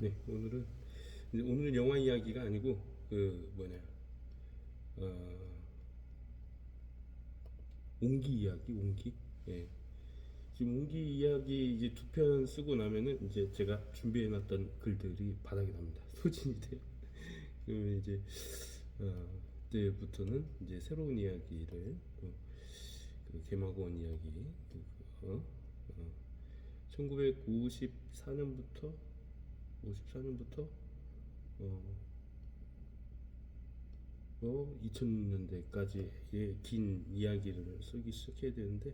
네, 오늘은 오늘은 영화 이야기가 아니고 그 뭐냐 어, 옹기 이야기, 옹기. 예. 지금 옹기 이야기 이제 두 편 쓰고 나면은 이제 제가 준비해놨던 글들이 바닥이 납니다. 소진이 돼요. 그러면 이제 어, 그때부터는 이제 새로운 이야기를 또, 그 개마고원 이야기 어? 어, 1954년부터 54년부터 어, 어 2000년대까지의 긴 이야기를 쓰기 시작해야 되는데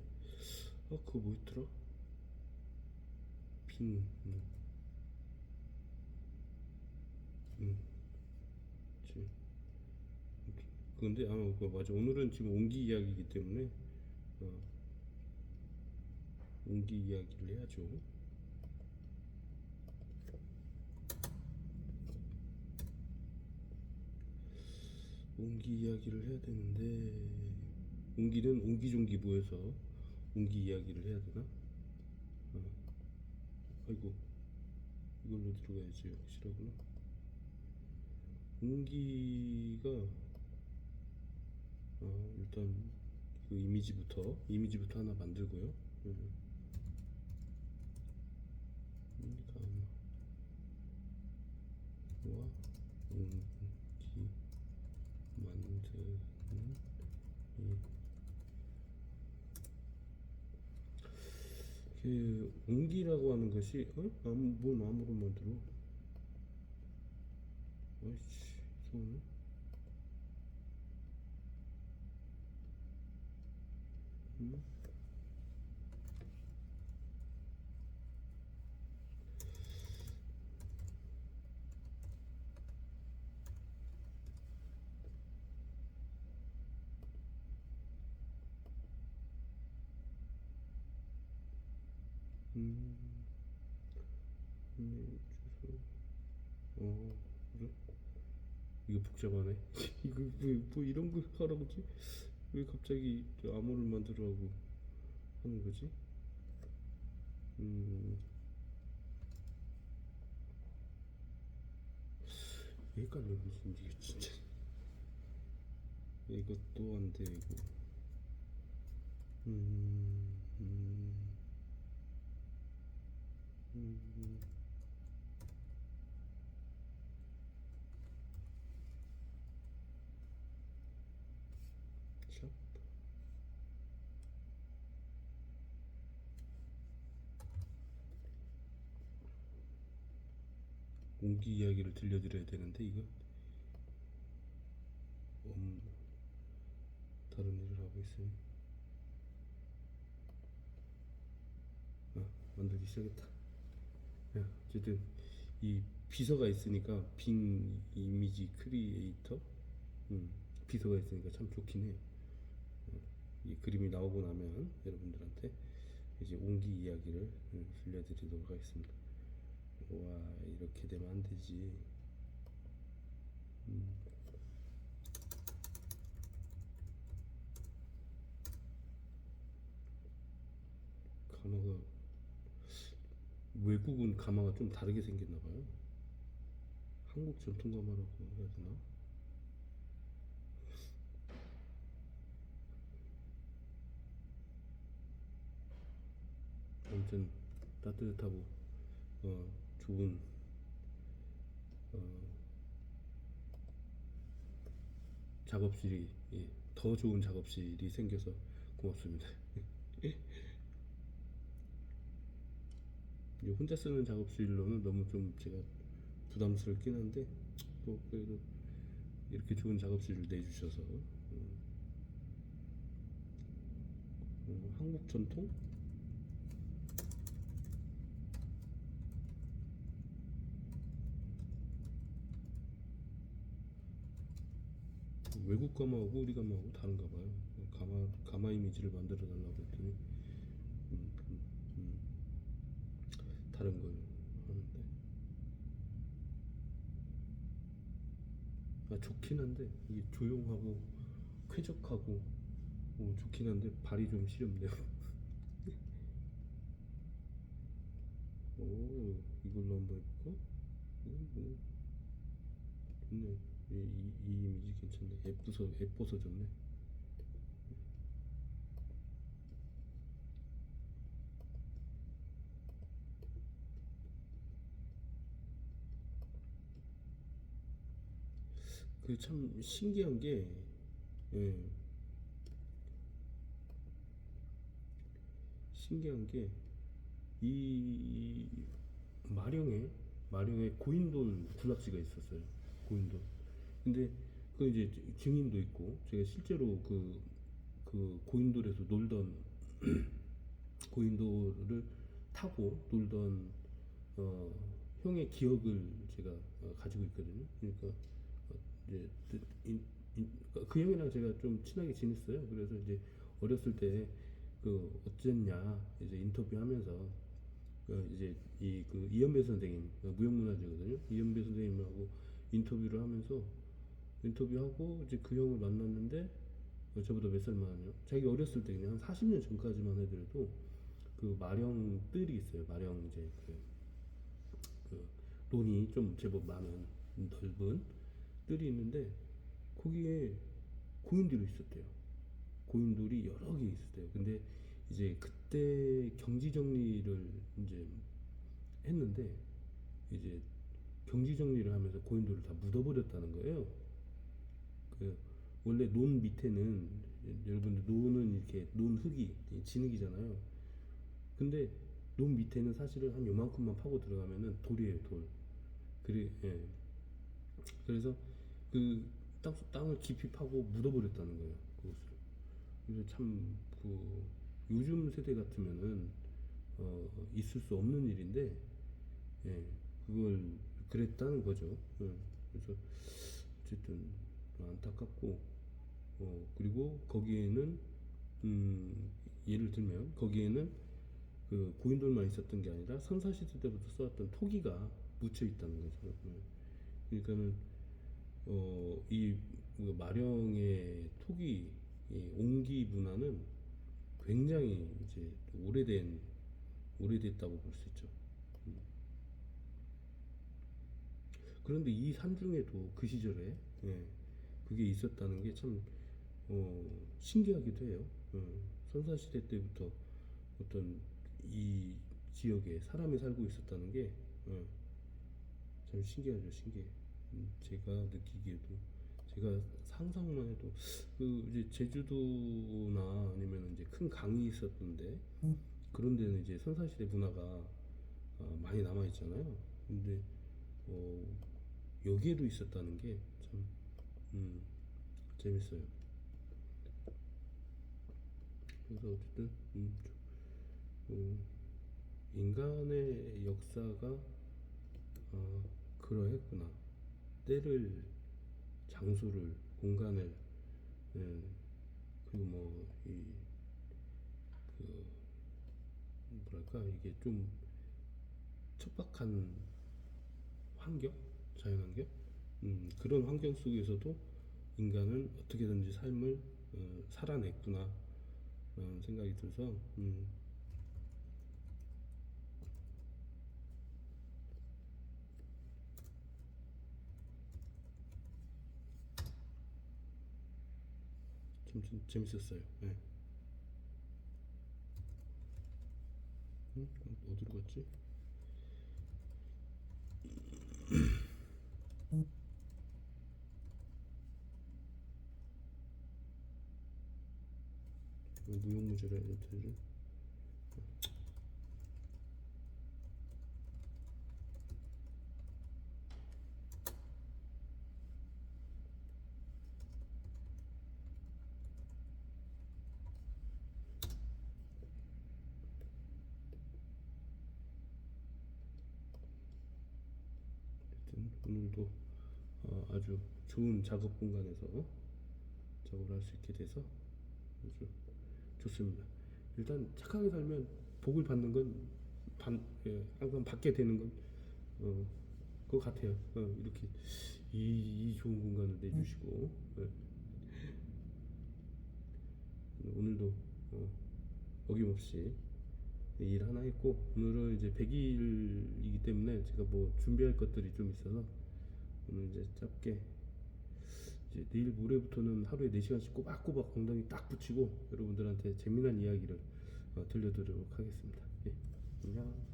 어 그거 뭐였더라? 빙 음. 음. 근데 아 그거 맞아 오늘은 지금 옹기 이야기이기 때문에 어, 옹기 이야기를 해야죠. 옹기 이야기를 해야 되는데 옹기는 옹기종기부에서 옹기 이야기를 해야 되나? 어. 아이고 이걸로 들어가야지 확실하구나 옹기가 어, 일단 그 이미지부터 이미지부터 하나 만들고요 음. 옹기가 와 옹기 만드는 이 그 옹기라고 하는 것이 어? 아무 뭔 아무로 만들어? 아이씨 이 음, 음, 주소. 어, 그래? 이거 복잡하네. 이거 왜, 뭐 이런 거 하라고 지? 왜 갑자기 저 암호를 만들어하고 하는 거지? 음, 헷갈려, 무슨, 이게 진짜. 이것도 안 되고. 음, 음. 음. 샵. 공기 이야기를 들려드려야 되는데 이거 음, 다른 일을 하고 있으니 아, 만들기 시작했다. 야, 어쨌든 이 비서가 있으니까 빙 이미지 크리에이터 음, 비서가 있으니까 참 좋긴 해요. 어, 이 그림이 나오고 나면 여러분들한테 이제 옹기 이야기를 음, 들려드리도록 하겠습니다. 와 이렇게 되면 안 되지. 음. 가마가 외국은 가마가 좀 다르게 생겼나 봐요. 한국 전통 가마라고 해야 되나? 아무튼 따뜻하고 어, 좋은 어, 작업실이 예, 더 좋은 작업실이 생겨서 고맙습니다. 이 혼자 쓰는 작업실로는 너무 좀 제가 부담스럽긴 한데 뭐 그래도 이렇게 좋은 작업실을 내주셔서 음, 어, 한국 전통 외국 가마하고 우리 가마하고 다른가 봐요. 가마 가마 이미지를 만들어 달라고 했더니 음, 음, 음, 다른 걸 하는데 아 좋긴 한데 이게 조용하고 쾌적하고 어, 좋긴 한데 발이 좀 시렵네요. 오 이걸로 한번 해볼까? 좋네. 이, 이, 이 이미지 괜찮네. 예쁘서 예뻐서 좋네. 그 참 신기한 게 예. 신기한 게 이 마령에 마령에 고인돌 군락지가 있었어요. 고인돌. 근데 그 이제 증인도 있고 제가 실제로 그, 그 고인돌에서 놀던 고인돌을 타고 놀던 어, 형의 기억을 제가 어, 가지고 있거든요. 그러니까 어, 이제 그 인- 인- 그 형이랑 제가 좀 친하게 지냈어요. 그래서 이제 어렸을 때 그 어쨌냐 이제 인터뷰하면서 그 이제 이 그 이현배 선생님 그 무형문화재거든요. 이현배 선생님하고 인터뷰를 하면서 인터뷰하고 이제 그 형을 만났는데 어, 저보다 몇 살 많아요. 자기 어렸을 때 그냥 한 40년 전까지만 해도 그 마령 뜰이 있어요. 마령 이제 그, 그 론이 좀 제법 많은 넓은 뜰이 있는데 거기에 고인돌이 있었대요. 고인돌이 여러 개 있었대요. 근데 이제 그때 경지 정리를 이제 했는데 이제 경지 정리를 하면서 고인돌을 다 묻어버렸다는 거예요. 그 원래 논 밑에는 여러분들 논은 이렇게 논 흙이 진흙이잖아요. 근데 논 밑에는 사실은 한 요만큼만 파고 들어가면은 돌이에요 돌. 그래 예. 그래서 그 땅, 땅을 깊이 파고 묻어버렸다는 거예요 그것을. 그래서 참 그 요즘 세대 같으면은 어, 있을 수 없는 일인데 예, 그걸 그랬다는 거죠. 예, 그래서 어쨌든 안타깝고 어, 그리고 거기에는 음, 예를 들면 거기에는 그 고인돌만 있었던 게 아니라 선사시대 때부터 써왔던 토기가 묻혀 있다는 거죠. 예. 그러니까는 어, 이 마령의 토기 이 옹기 문화는 굉장히 이제 오래된 오래됐다고 볼 수 있죠. 음. 그런데 이 산중에도 그 시절에 예, 그게 있었다는 게 참 어, 신기하기도 해요. 어, 선사시대 때부터 어떤 이 지역에 사람이 살고 있었다는 게 어, 참 신기하죠, 신기해. 음, 제가 느끼기에도 제가 상상만 해도 그 이제 제주도나 아니면 이제 큰 강이 있었던데 그런 데는 이제 선사시대 문화가 어, 많이 남아 있잖아요. 근데 어, 여기에도 있었다는 게참 음, 재밌어요. 그래서 어쨌든 음, 어, 인간의 역사가 어, 그러했구나. 때를 장소를 공간을 예, 그리고 뭐이 그 뭐랄까 이게 좀 척박한 환경? 자연환경? 음, 그런 환경 속에서도 인간은 어떻게든지 삶을 어, 살아냈구나 라는 생각이 들어서 음, 좀, 좀 재밌었어요. 예. 음, 어디로 갔지? 해야 되지? 하여튼 오늘도 어, 아주 좋은 작업 공간에서 작업을 할 수 있게 돼서 아주 좋습니다. 일단 착하게 살면 복을 받는 건 반, 예, 항상 받게 되는 건 어, 그거 같아요. 어, 이렇게 이, 이 좋은 공간을 내주시고 예. 오늘도 어, 어김없이 일 하나 했고 오늘은 이제 100일이기 때문에 제가 뭐 준비할 것들이 좀 있어서 오늘 이제 짧게 이제 내일 모레부터는 하루에 4시간씩 꼬박꼬박 엉덩이 딱 붙이고 여러분들한테 재미난 이야기를 어, 들려드리도록 하겠습니다. 예, 안녕.